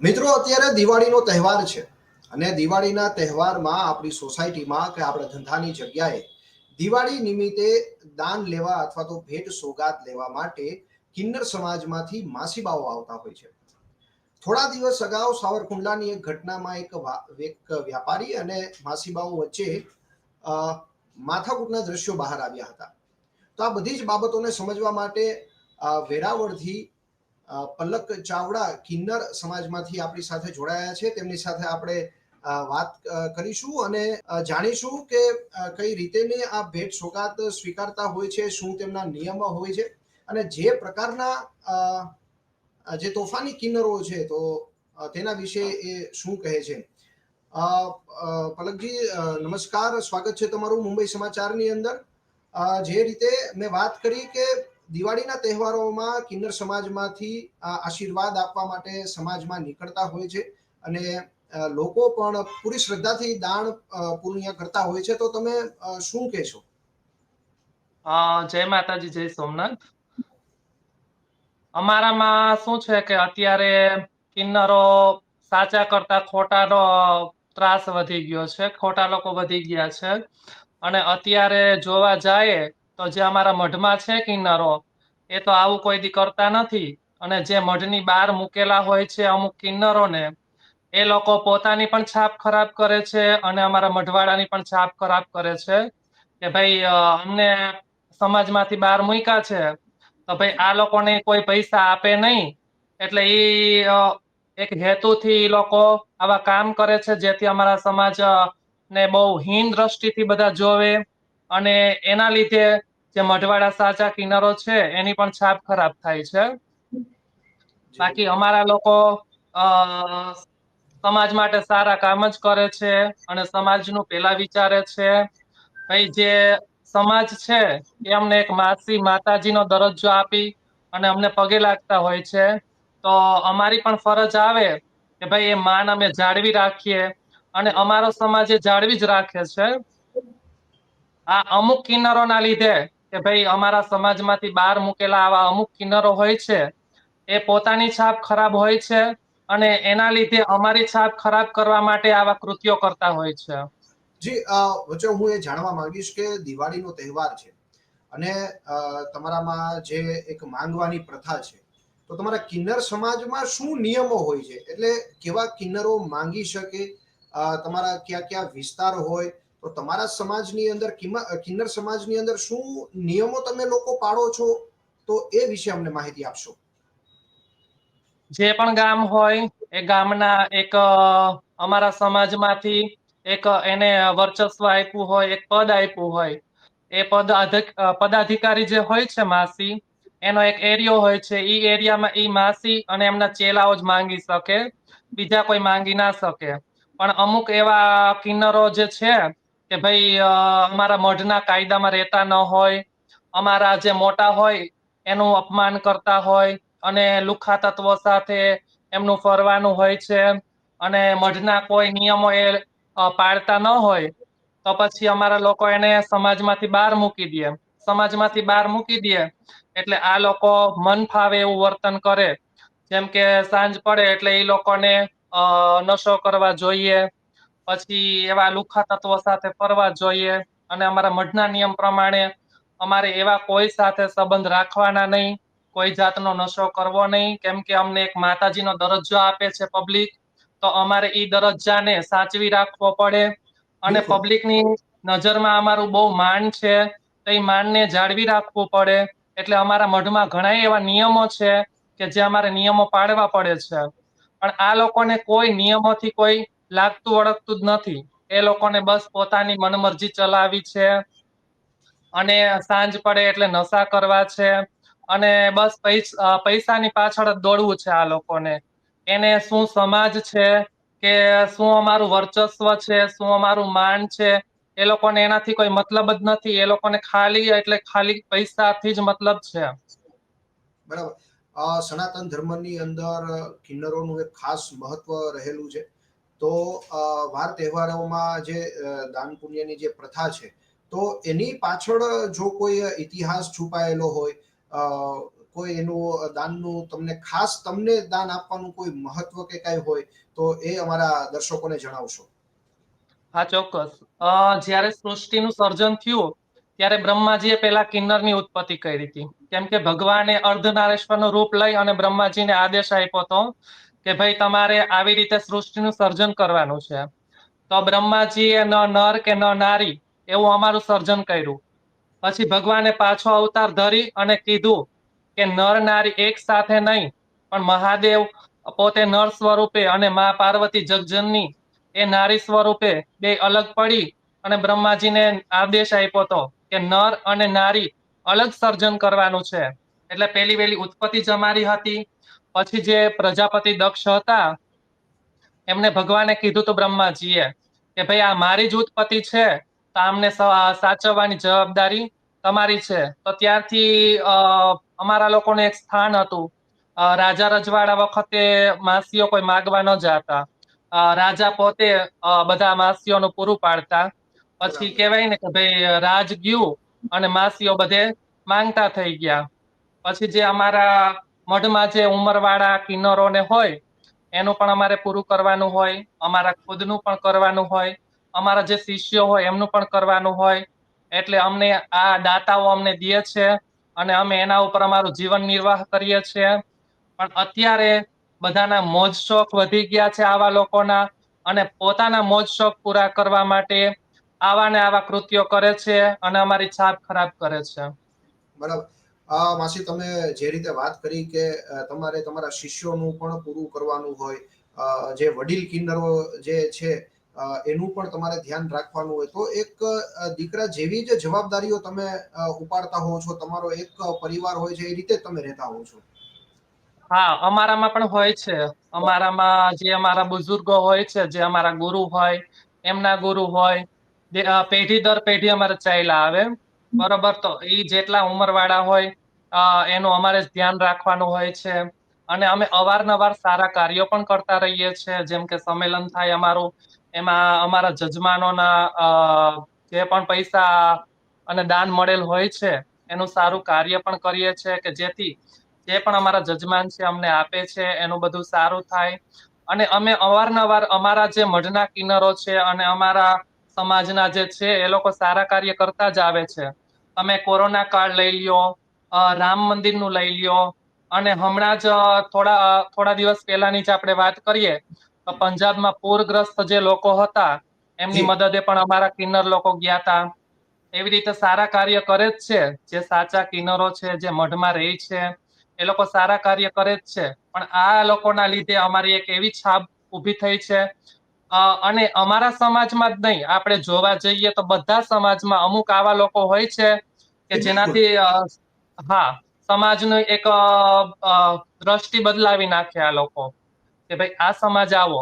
મિત્રો, અત્યારે દિવાળીનો તહેવાર છે અને દિવાળીના તહેવારમાં આપણી સોસાયટીમાં કે આપણા ધંધાની જગ્યાએ દિવાળી નિમિત્તે દાન લેવા અથવા તો ભેટ સોગાદ લેવા માટે કિન્નર સમાજમાંથી માસીબાઓ આવતા હોય છે. થોડા દિવસ અગાઉ સાવરકુંડલાની એક ઘટનામાં એક એક વ્યાપારી અને માસીબાઓ વચ્ચે માથાકૂટના દ્રશ્યો બહાર આવ્યા હતા. તો આ બધી જ બાબતોને સમજવા માટે વેરાવળથી પલક ચાવડા કિન્નર સમાજમાંથી આપણી સાથે જોડાયા છે. તેમની સાથે આપણે વાત કરીશું અને જાણીશું કે કઈ રીતેની આ ભેટ સોગાત સ્વીકારતા હોય છે, શું તેમના નિયમો હોય છે અને જે પ્રકારના જે તોફાની કિન્નરો છે તો તેના વિશે એ શું કહે છે. પલકજી નમસ્કાર. સ્વાગત છે તમારું મુંબઈ સમાચારની અંદર. જે રીતે મેં વાત કરી કે દિવાળીના તહેવારોમાં કિન્નર સમાજમાંથી આશીર્વાદ આપવા માટે સમાજમાં નીકળતા હોય છે અને લોકો પણ પૂરી શ્રદ્ધાથી દાન પુણ્ય કરતા હોય છે. તો તમે શું કહેશો? જય માતાજી, જય સોમનાથ. અમારામાં શું છે કે અત્યારે કિન્નરો સાચા કરતા ખોટાનો ત્રાસ વધી ગયો છે. ખોટા લોકો વધી ગયા છે. અને અત્યારે જોવા જાય તો જે અમારા મઢમાં છે કિન્નરો, એ તો આવું કોઈ દી કરતા નથી. અને જે મઢની બહાર મૂકેલા હોય છે અમુક કિન્નરોને, એ લોકો પોતાની પણ છાપ ખરાબ કરે છે અને અમારા મઢવાડાની પણ છાપ ખરાબ કરે છે કે ભાઈ અમને સમાજમાંથી બહાર મૂક્યા છે, તો ભાઈ આ લોકોને કોઈ પૈસા આપે નહીં. એટલે એ એક હેતુથી એ લોકો આવા કામ કરે છે જેથી અમારા સમાજ ને બહુ હીન દ્રષ્ટિથી બધા જોવે અને એના લીધે જે મઢવાડા સાચા કિનારો છે એની પણ છાપ ખરાબ થાય છે. બાકી અમારા લોકો સમાજ માટે સારા કામ જ કરે છે અને સમાજનું પેલા વિચારે છે. ભાઈ જે સમાજ છે એ અમને એક માસી માતાજીનો દરજ્જો આપી અને અમને પગે લાગતા હોય છે. તો અમારી પણ ફરજ આવે કે ભાઈ એ માન અમે જાળવી રાખીએ અને અમારો સમાજ એ જાળવી જ રાખે છે. આ અમુક કિન્નરોના લીધે કે ભાઈ અમારા સમાજમાંથી બહાર મૂકેલા આવા અમુક કિન્નરો હોય છે, એ પોતાની છાપ ખરાબ હોય છે અને એના લીધે અમારી છાપ ખરાબ કરવા માટે આવા કૃત્યો કરતા હોય છે. જી વચ્ચે હું એ જાણવા માંગીશ કે દિવાળીનો તહેવાર છે અને તમારામાં જે એક માંગવાની પ્રથા છે, તો તમારા કિન્નર સમાજમાં શું નિયમો હોય છે? એટલે કેવા કિન્નરો માંગી શકે? તમારા કયા કયા વિસ્તાર હોય? તો તમારા સમાજની અંદર કિન્નર સમાજની અંદર શું નિયમો તમે લોકો પાડો છો? તો એ વિશે અમને માહિતી આપશો. જે પણ ગામ હોય, એ ગામના એક અમારા સમાજમાંથી એક એને વર્ચસ્વ આપ્યું હોય, એક પદ આપ્યું હોય. એ પદ પદાધિકારી જે હોય છે માસી, એનો એક એરિયો હોય છે. એ એરિયામાં એ માસી અને એમના ચેલાઓ જ માંગી શકે, બીજા કોઈ માંગી ના શકે. પણ અમુક એવા કિન્નરો જે છે કે ભાઈ અમારા મઢના કાયદામાં રહેતા ન હોય, અમારા જે મોટા હોય, એનું અપમાન કરતા હોય અને લુખા તત્વો સાથે એમનું ફરવાનું હોય છે અને મઢના કોઈ નિયમો એ પાડતા ન હોય, તો પછી અમારા લોકો એને સમાજમાંથી બહાર મૂકી દે. સમાજમાંથી બહાર મૂકી દે. એટલે આ લોકો મન ફાવે એવું વર્તન કરે. જેમ કે સાંજ પડે એટલે એ લોકોને નશો કરવા જોઈએ. પછી એવા લુખા તત્વો સાથે ફરવા જોઈએ અને અમારા મઢના નિયમ પ્રમાણે અમારે એવા કોઈ સાથે સંબંધ રાખવાના નહીં કોઈ જાતનો નશો કરવો નહીં. કેમ કે અમને એક માતાજીનો દરજ્જો આપે છે પબ્લિક તો અમારે ઈ દરજ્જાને સાચવી રાખવો પડે. અને પબ્લિકની નજરમાં અમારું બહુ માન છે તો એ માનને જાળવી રાખવું પડે. એટલે અમારા મઢમાં ઘણા એવા નિયમો છે કે જે અમારે નિયમો પાડવા પડે છે. પણ આ લોકોને કોઈ નિયમોથી કોઈ લાગતું વળગતું જ નથી. એ લોકોને બસ પોતાની મનમરજી ચલાવી છે અને સાંજ પડે એટલે નશા કરવા છે અને બસ પૈસાની પાછળ જ દોડવું છે આ લોકોને. એને શું સમાજ છે કે શું અમારું વર્ચસ્વ છે, શું અમારું માન છે, એ લોકોને એનાથી કોઈ મતલબ જ નથી. એ લોકોને ખાલી એટલે ખાલી પૈસાથી જ મતલબ છે. બરાબર. સનાતન ધર્મની અંદર કિન્નરોનું એક ખાસ મહત્વ રહેલું છે. તો વાર તહેવારોમાં જે દાન પુણ્યની જે પ્રથા છે, તો એની પાછળ જો કોઈ ઇતિહાસ છુપાયેલો હોય કોઈ એનું દાનનું તમને ખાસ તમને દાન આપવાનું કોઈ મહત્વ કે કાંઈ હોય, તો એ અમારા દર્શકોને જણાવશો. હા, ચોક્કસ. જ્યારે સૃષ્ટિનું સર્જન થયું, ત્યારે બ્રહ્માજીએ પેલા કિન્નરની ઉત્પત્તિ કરી હતી. કેમ કે ભગવાને અર્ધનારેશ્વરનું રૂપ લઈ અને બ્રહ્માજીને આદેશ આપ્યો હતો કે ભાઈ તમારે આવી રીતે સૃષ્ટિનું સર્જન કરવાનું છે. તો બ્રહ્માજીએ ન નર કે ન નારી એવું અમારું સર્જન કર્યું. પછી ભગવાને પાછો અવતાર ધરી અને કીધું કે નર નારી એક સાથે નહીં, પણ મહાદેવ પોતે નર સ્વરૂપે અને મા પાર્વતી જગજનની એ નારી સ્વરૂપે બે અલગ પડી અને બ્રહ્માજીને આદેશ આપ્યો હતો કે નર અને નારી અલગ સર્જન કરવાનું છે. એટલે પેલી વેલી ઉત્પત્તિ જમારી હતી પછી જે પ્રજાપતિ દક્ષ હતા એમને ભગવાને કીધું તો બ્રહ્માજીએ કે ભાઈ આ મારી જ ઉત્પત્તિ છે તો આમને સાચવવાની જવાબદારી તમારી છે. તો ત્યારથી અમારા લોકોને એક સ્થાન હતું. રાજા રજવાડા વખતે માસીઓ કોઈ માગવા ન જાતા. રાજા પોતે બધા માસીઓનું પૂરું પાડતા. પછી. કહેવાય ને કે ભાઈ રાજ ગયું અને માસીઓ બધે માંગતા થઈ ગયા. પછી જે અમારા મઢમાં જે ઉંમરવાળા કિન્નરોને હોય, એનું પણ અમારે પૂરું કરવાનું હોય, અમારા ખુદનું પણ કરવાનું હોય, અમારા જે શિષ્યો હોય એમનું પણ કરવાનું હોય. એટલે અમને આ દાતાઓ અમને દે છે અને અમે એના ઉપર અમારું જીવન નિર્વાહ કરીએ છીએ. પણ અત્યારે બધાના મોજ શોખ વધી ગયા છે આવા લોકોના અને પોતાના મોજ શોખ પૂરા કરવા માટે આવા ને આવા કૃત્યો કરે છે અને અમારી છાપ ખરાબ કરે છે. બરાબર. માસી, તમે જે રીતે વાત કરી કે તમારે તમારા શિષ્યોનું પણ પૂરું કરવાનું હોય જે વડીલ કિન્નરો જે છે એનું પણ તમારે ધ્યાન રાખવાનું હોય, તો એક દીકરા જેવી જ જવાબદારીઓ તમે ઉપાડતા હોવ છો, તમારો એક પરિવાર હોય છે, એ રીતે તમે રહેતા હોવ છો? હા, અમારામાં પણ હોય છે. અમારામાં જે અમારા બુઝુર્ગો હોય છે, જે અમારા ગુરુ હોય, એમના ગુરુ હોય પેઢી દર પેઢી અમારે ચાલ્યા આવે. બરોબર. તો એ જેટલા ઉંમરવાળા હોય એનું અમારે ધ્યાન રાખવાનું હોય છે. અને અમે અવારનવાર સારા કાર્યો પણ કરતા રહીએ છીએ જેમ કે સંમેલન થાય અમારું, એમાં અમારા જજમાનોના જે પણ પૈસા અને દાન મળેલ હોય છે, એનું સારું કાર્ય પણ કરીએ છીએ કે જેથી જે પણ અમારા જજમાન છે અમને આપે છે, એનું બધું સારું થાય. અને અમે અવારનવાર અમારા જે મઢના કિન્નરો છે અને અમારા સમાજના જે છે એ લોકો સારા કાર્ય કરતા જ આવે છે. તમે કોરોના કાળ લઈ લ્યો રામ મંદિરનું લઈ લ્યો અને હમણાં જ થોડા થોડા દિવસ પહેલાની જ આપણે વાત કરીએ તો પંજાબમાં પૂરગ્રસ્ત જે લોકો હતા એમની મદદે પણ અમારા કિન્નર લોકો ગયા હતા એવી રીતે સારા કાર્ય કરે જ છે જે સાચા કિન્નરો છે જે મઢમાં રહે છે એ લોકો સારા કાર્ય કરે જ છે. પણ આ લોકોના લીધે અમારી એક એવી છાપ ઊભી થઈ છે અને અમારા સમાજમાં જ નહીં. આપણે જોવા જઈએ તો બધા સમાજમાં અમુક આવા લોકો હોય છે કે જેનાથી હા સમાજનો એક દ્રષ્ટિ બદલાવી નાખે આ લોકો. કે ભાઈ આ સમાજ આવો.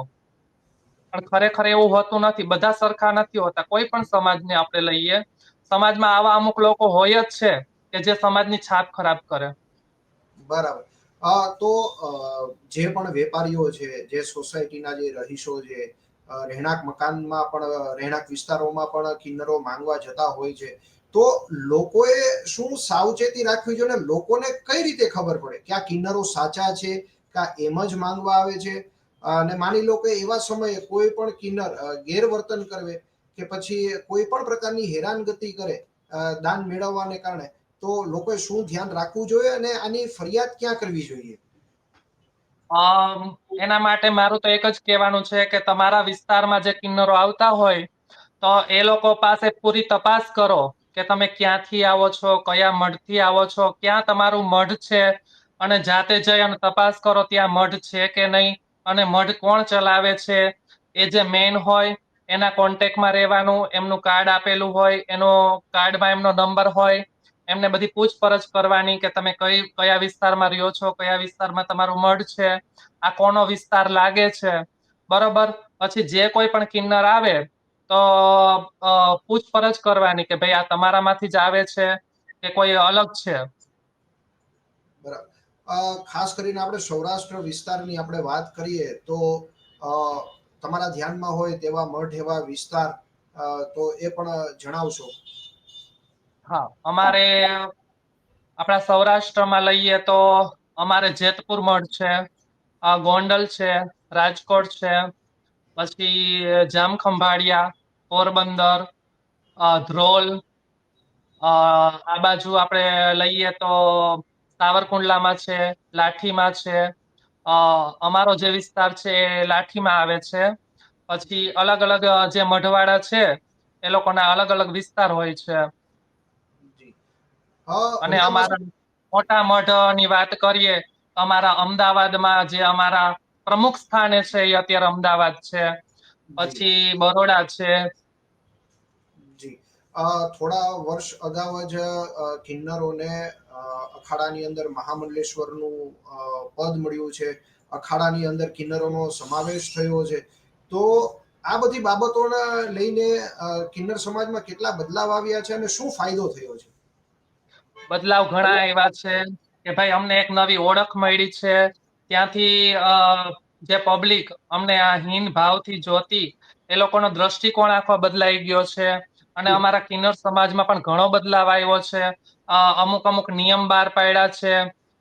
પણ ખરેખર એવું હોતું નથી. બધા સરખા નથી હોતા. કોઈ પણ સમાજને આપણે લઈએ. સમાજમાં આવા અમુક લોકો હોય જ છે કે જે સમાજની છાપ ખરાબ કરે. બરાબર. તો જે પણ વેપારીઓ છે જે સોસાયટીના જે રહીશો છે રહેણાંક મકાનમાં પણ રહેણાંક વિસ્તારોમાં પણ કિન્નરો માંગવા જતા હોય છે. તો લોકોએ શું સાવચેતી રાખવી જોઈએ લોકોને કઈ રીતે ખબર પડે કે આ કિન્નરો સાચા છે, કે એમ જ માંગવા આવે છે? અને માની લો કે એવા સમયે કોઈ પણ કિન્નર ગેરવર્તન કરે કે પછી કોઈ પણ પ્રકારની હેરાનગતિ કરે દાન મેળવવાને કારણે, તો લોકોએ શું ધ્યાન રાખવું જોઈએ અને આની ફરિયાદ ક્યાં કરવી જોઈએ? એના માટે મારું તો એક જ કહેવાનું છે કે તમારા વિસ્તારમાં જે કિન્નરો આવતા હોય, તો એ લોકો પાસે પૂરી તપાસ કરો કે તમે ક્યાંથી આવો છો, કયા મઢથી આવો છો, ક્યાં તમારું મઢ છે, અને જાતે જઈ અને તપાસ કરો ત્યાં મઢ છે કે નહીં, અને મઢ કોણ ચલાવે છે, એ જે મેન હોય, એના કોન્ટેક્ટમાં રહેવાનું, એમનું કાર્ડ આપેલું હોય, એનો કાર્ડમાં એમનો નંબર હોય એમને બધી પૂછપરછ કરવાની કે તમે કઈ, કયા વિસ્તારમાં રહ્યો છો, કયા વિસ્તારમાં તમારું મઢ છે, આ કોનો વિસ્તાર લાગે છે. બરોબર? પછી જે કોઈ પણ કિન્નર આવે, તો પૂછપરછ કરવાની કે ભાઈ આ તમારામાંથી જ આવે છે કે કોઈ અલગ છે? ખાસ કરીને આપણે સૌરાષ્ટ્ર વિસ્તારની આપણે વાત કરીએ તો તમારા ધ્યાનમાં હોય તેવા મઢ એવા વિસ્તાર તો એ પણ જણાવશો. હા, અમારે આપણા સૌરાષ્ટ્રમાં લઈએ તો અમારે જેતપુર મઠ છે ગોંડલ છે, રાજકોટ છે, પછી જામખંભાળિયા, પોરબંદર ધ્રોલ આ બાજુ આપણે લઈએ તો સાવરકુંડલામાં છે, લાઠીમાં છે અમારો જે વિસ્તાર છે એ લાઠીમાં આવે છે, પછી અલગ અલગ જે મઢવાડા છે એ લોકોના અલગ અલગ વિસ્તાર હોય છે. અને અમારા મોટા મઢની વાત કરીએ અમારા અમદાવાદમાં જે અમારા પ્રમુખ સ્થાને છે એ અત્યારે અમદાવાદ છે. પછી બરોડા છે. થોડા વર્ષ અગાઉ જ કિન્નરોને અખાડાની અંદર મહામંડલેશ્વરનું પદ મળ્યું છે. અખાડાની અંદર કિન્નરોનો સમાવેશ થયો છે. તો આ બધી બાબતોને લઈને કિન્નર સમાજમાં કેટલા બદલાવ આવ્યા છે અને શું ફાયદો થયો છે? બદલાવ ઘણા એવા છે કે ભાઈ અમને એક નવી ઓળખ મળી છે. ત્યાંથી જે પબ્લિક અમને આ હીન ભાવથી જોતી, એ લોકોનો દ્રષ્ટિકોણ આખો બદલાઈ ગયો છે. અને અમારા કિન્નર સમાજમાં પણ ઘણો બદલાવ આવ્યો છે. અમુક અમુક નિયમ બહાર પાડ્યા છે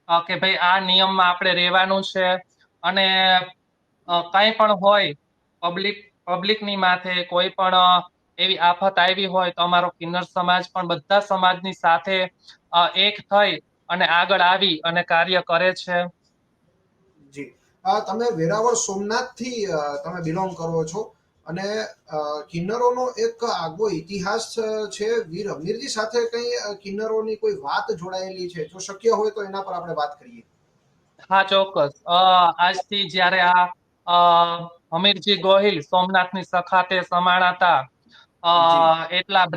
કે ભાઈ આ નિયમમાં આપણે રહેવાનું છે. અને કંઈ પણ હોય પબ્લિક પબ્લિકની માથે કોઈ પણ એવી આફત આવી હોય તો અમારો કિન્નર સમાજ પણ બધા સમાજની સાથે એક થઈ અને આગળ આવી અને કાર્ય કરે છે. જી. તમે વેરાવળ સોમનાથથી તમે બિલોંગ કરો છો અને કિન્નરોનો એક આગવો ઇતિહાસ છે વીર અમીરજી સાથે કઈ કિન્નરોની કોઈ વાત જોડાયેલી છે? જો શક્ય હોય તો એના પર આપણે વાત કરીએ. હા ચોક્કસ. આજથી જ્યારે આ અમીરજી ગોહિલ સોમનાથની સખાતે સમાણાતા. એટલા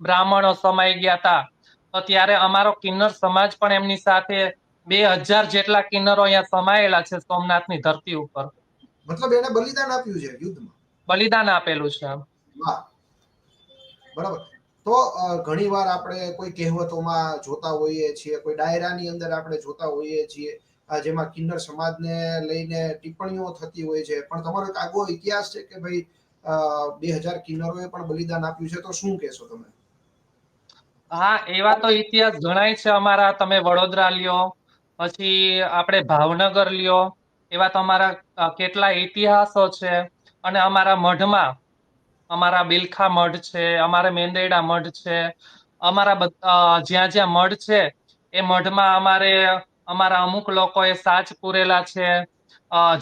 બ્રાહ્મણો સમાઈ ગયા હતા તો ત્યારે અમારો કિન્નર સમાજ પણ એમની સાથે બે હજાર જેટલા કિન્નરો અહીંયા સમાયેલા છે સોમનાથની ધરતી ઉપર. મતલબ એને બલિદાન આપ્યું છે યુદ્ધમાં? બલિદાન આપેલું છે વાહ. બરાબર. તો ઘણી વાર આપણે કોઈ કહેવતોમાં જોતા હોઈએ છીએ કોઈ ડાયરાની અંદર આપણે જોતા હોઈએ છીએ જેમાં કિન્નર સમાજને લઈને ટિપ્પણીઓ થતી હોય છે. પણ તમારો એક આગો ઇતિહાસ છે કે ભાઈ બે હજાર કિન્નરોએ પણ બલિદાન આપ્યું છે, તો શું કહેશો તમે? હા એવા તો ઇતિહાસ ગણાય છે અમારા. તમે વડોદરા લ્યો, પછી આપણે ભાવનગર લ્યો, એવા તો અમારા કેટલા ઇતિહાસો છે. અને અમારા મઢમાં, અમારા બિલખા મઢ છે, અમારા મેંદેડા મઢ છે, અમારા જ્યાં જ્યાં મઢ છે, એ મઢમાં અમારે, અમારા અમુક લોકોએ સાચ પૂરેલા છે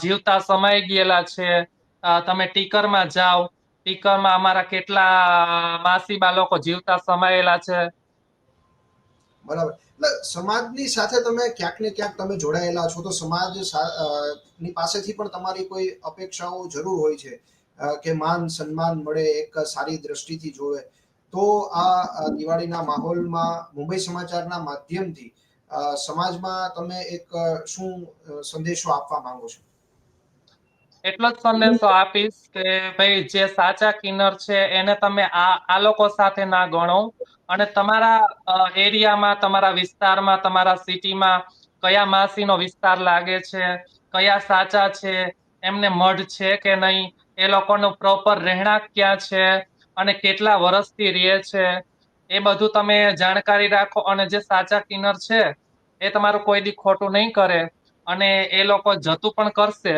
જીવતા સમાઈ ગયેલા છે તમે ટીકરમાં જાઓ. ટીકરમાં અમારા કેટલા માસીબા લોકો જીવતા સમાયેલા છે. બરાબર. એટલે સમાજની સાથે તમે ક્યાંક ને ક્યાંક તમે જોડાયેલા છો, તો સમાજની પાસેથી પણ તમારી કોઈ અપેક્ષાઓ જરૂર હોય છે કે માન, સન્માન મળે, એક સારી દ્રષ્ટિથી જોવે. તો આ દિવાળીના માહોલમાં, મુંબઈ સમાચારના માધ્યમથી સમાજમાં તમે એક શું સંદેશો આપવા માંગો છો? એટલો જ સંદેશો આપીશ કે ભાઈ જે સાચા કિન્નર છે એને તમે આ આ લોકો સાથે ના ગણો. અને તમારા એરિયામાં તમારા વિસ્તારમાં તમારા સિટીમાં કયા માસીનો વિસ્તાર લાગે છે કયા સાચા છે એમને મઢ છે કે નહીં એ લોકોનું પ્રોપર રહેણાંક ક્યાં છે અને કેટલા વર્ષથી રહે છે એ બધું તમે જાણકારી રાખો. અને જે સાચા કિન્નર છે એ તમારું કોઈ દી ખોટું નહીં કરે. અને એ લોકો જતું પણ કરશે.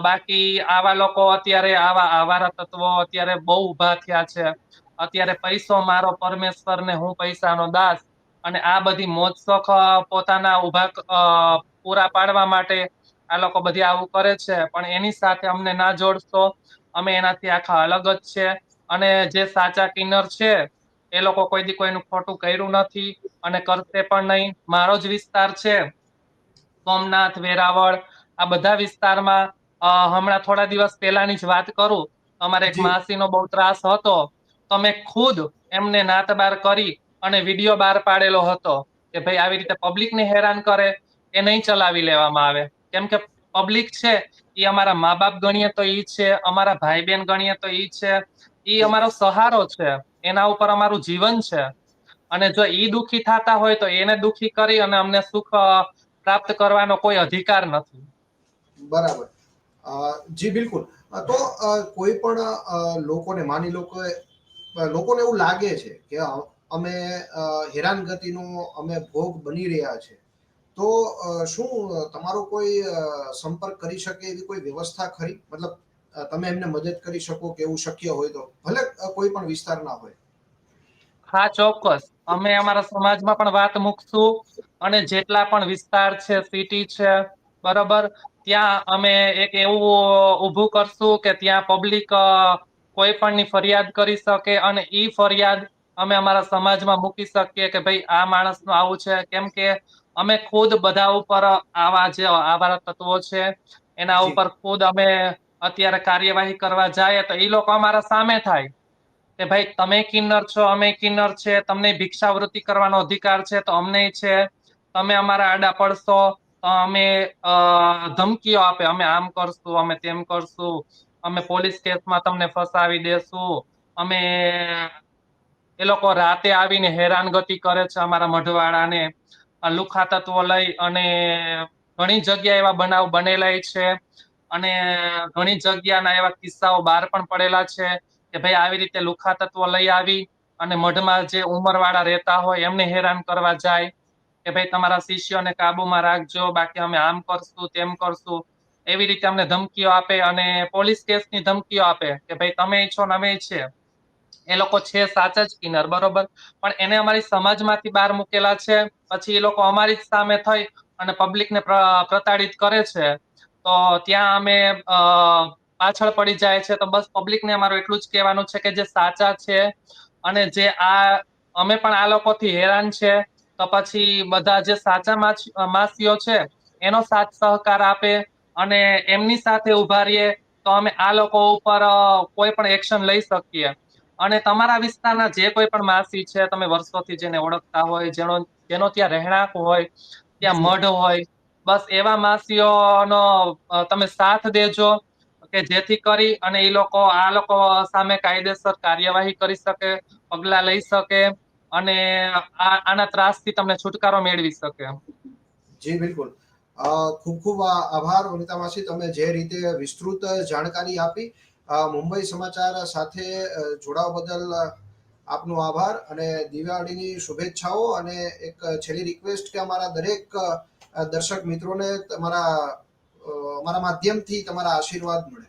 બાકી આવા લોકો અત્યારે, આવા આવારા તત્વો અત્યારે બહુ ઊભા થયા છે. અત્યારે પૈસો મારો પરમેશ્વર ને હું પૈસાનો દાસ. અને આ બધી મોજ શોખ પોતાના ઊભા પૂરા પાડવા માટે આ લોકો બધી આવું કરે છે. પણ એની સાથે અમને ના જોડશો અમે એનાથી આખા અલગ જ છે. અને જે સાચા કિન્નર છે, એ લોકો કોઈ દી કોઈનું ખોટું કર્યું નથી અને કરશે પણ નહીં. મારો જ વિસ્તાર છે. સોમનાથ, વેરાવળ આ બધા વિસ્તારમાં હમણાં થોડા દિવસ પહેલાની જ વાત કરું. અમારે એક માસીનો બહુ ત્રાસ હતો. તો મેં ખુદ એમને નાતબાર કરી અને વીડિયો બહાર પાડેલો હતો કે ભાઈ આવી રીતે પબ્લિકને હેરાન કરે એ નહીં ચલાવી લેવામાં આવે. કેમ કે પબ્લિક છે એ અમારા મા બાપ ગણીએ તો એ છે અમારા ભાઈ બહેન ગણીએ તો એ છે. ઈ અમારો સહારો છે. એના ઉપર અમારું જીવન છે. અને જો એ દુખી થતા હોય તો એને દુખી કરી અને અમને સુખ પ્રાપ્ત કરવાનો કોઈ અધિકાર નથી. બરાબર. જી, બિલકુલ. તો કોઈ પણ લોકોને, માની લો લોકોને એવું લાગે છે કે અમે હેરાન હેરાનગતિનો અમે ભોગ બની રહ્યા છે, તો શું તમારો કોઈ સંપર્ક કરી શકે એવી કોઈ વ્યવસ્થા ખરી? મતલબ તમે એમને મદદ કરી શકો કે એવું શક્ય હોય તો? ભલે કોઈ પણ વિસ્તાર ના હોય. હા, ચોક્કસ. અમે અમારા સમાજમાં પણ વાત મૂકશું અને જેટલા પણ વિસ્તાર છે, સિટી છે બરોબર? ત્યાં અમે એક એવું ઊભું કરશું કે ત્યાં પબ્લિક કોઈ પણની ફરિયાદ કરી શકે અને એ ફરિયાદ અમે અમારા સમાજમાં મૂકી શકીએ કે ભાઈ આ માણસનું આવું છે. કેમ કે અમે ખુદ બધા ઉપર આવા જે આવા તત્વો છે એના ઉપર ખુદ અમે અત્યારે કાર્યવાહી કરવા જાય તો એ લોકો અમારા સામે થાય. કે ભાઈ તમે કિન્નર છો અમે કિન્નર છે તમને ભિક્ષાવૃત્તિ કરવાનો અધિકાર છે તો અમને છે. તમે અમારા આડા પડશો અમે ધમકીઓ આપે. અમે આમ કરશું, અમે તેમ કરશું. અમે પોલીસ કેસમાં તમને ફસાવી દેશું. અમે, એ લોકો રાતે આવીને હેરાનગતિ કરે છે અમારા મઢવાળાને. લુખા તત્વો લઈ અને ઘણી જગ્યા એવા બનાવ બનેલા છે. અને ઘણી જગ્યાના એવા કિસ્સાઓ બહાર પણ પડેલા છે કે ભાઈ આવી રીતે લુખા તત્વો લઈ આવી અને મઢમાં જે ઉંમરવાળા રહેતા હોય એમને હેરાન કરવા જાય. કે ભાઈ તમારા શિષ્યોને કાબુમાં રાખજો, બાકી અમે આમ કરશું, તેમ કરશું. એવી રીતે અમને ધમકીઓ આપે અને પોલીસ કેસની ધમકીઓ આપે કે ભાઈ તમે છો ને અમે છે. એ લોકો છે સાચા જ કિનર, બરોબર? પણ એને અમારી સમાજમાંથી બહાર મૂકેલા છે, પછી એ લોકો અમારી જ સામે થઈ અને પબ્લિકને પ્રતાડિત કરે છે. તો ત્યાં અમે પાછળ પડી જાય છે, તો બસ પબ્લિકને અમારું એટલું જ કહેવાનું છે કે જે સાચા છે અને જે આ, અમે પણ આ લોકોથી હેરાન છે. તો પછી બધા જે સાચા માસીઓ છે, એનો સાથ સહકાર આપે અને એમની સાથે ઊભા રહીએ, તો અમે આ લોકો ઉપર કોઈ પણ એક્શન લઈ શકીએ. અને તમારા વિસ્તારના જે કોઈ પણ માસી છે, તમે વર્ષોથી જેને ઓળખતા હોય, જેનો જેનો ત્યાં રહેણાંક હોય, ત્યાં મઢ હોય, બસ એવા માસીઓનો તમે સાથ દેજો કે જેથી કરી અને એ લોકો, આ લોકો સામે કાયદેસર કાર્યવાહી કરી શકે, પગલા લઈ શકે. અને આના ત્રાસથી તમને છુટકારો મેળવી શકે. જી બિલકુલ. ખૂબ ખૂબ આભાર વનિતા માસી તમે જે રીતે વિસ્તૃત જાણકારી આપી મુંબઈ સમાચાર સાથે જોડાવા બદલ આપનો આભાર અને દિવાળીની શુભેચ્છાઓ અને એક છેલ્લી રિક્વેસ્ટ કે અમારા દરેક દર્શક મિત્રોને તમારા અમારા માધ્યમથી તમારા આશીર્વાદ મળે.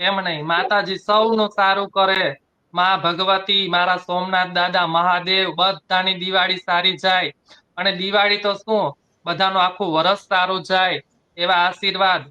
એમ નહીં માતાજી સૌનું સારું કરે. માં ભગવતી, મારા સોમનાથ દાદા, મહાદેવ, બધાની દિવાળી સારી જાય. અને દિવાળી તો શું? બધાનું આખું વરસ સારું જાય. એવા આશીર્વાદ.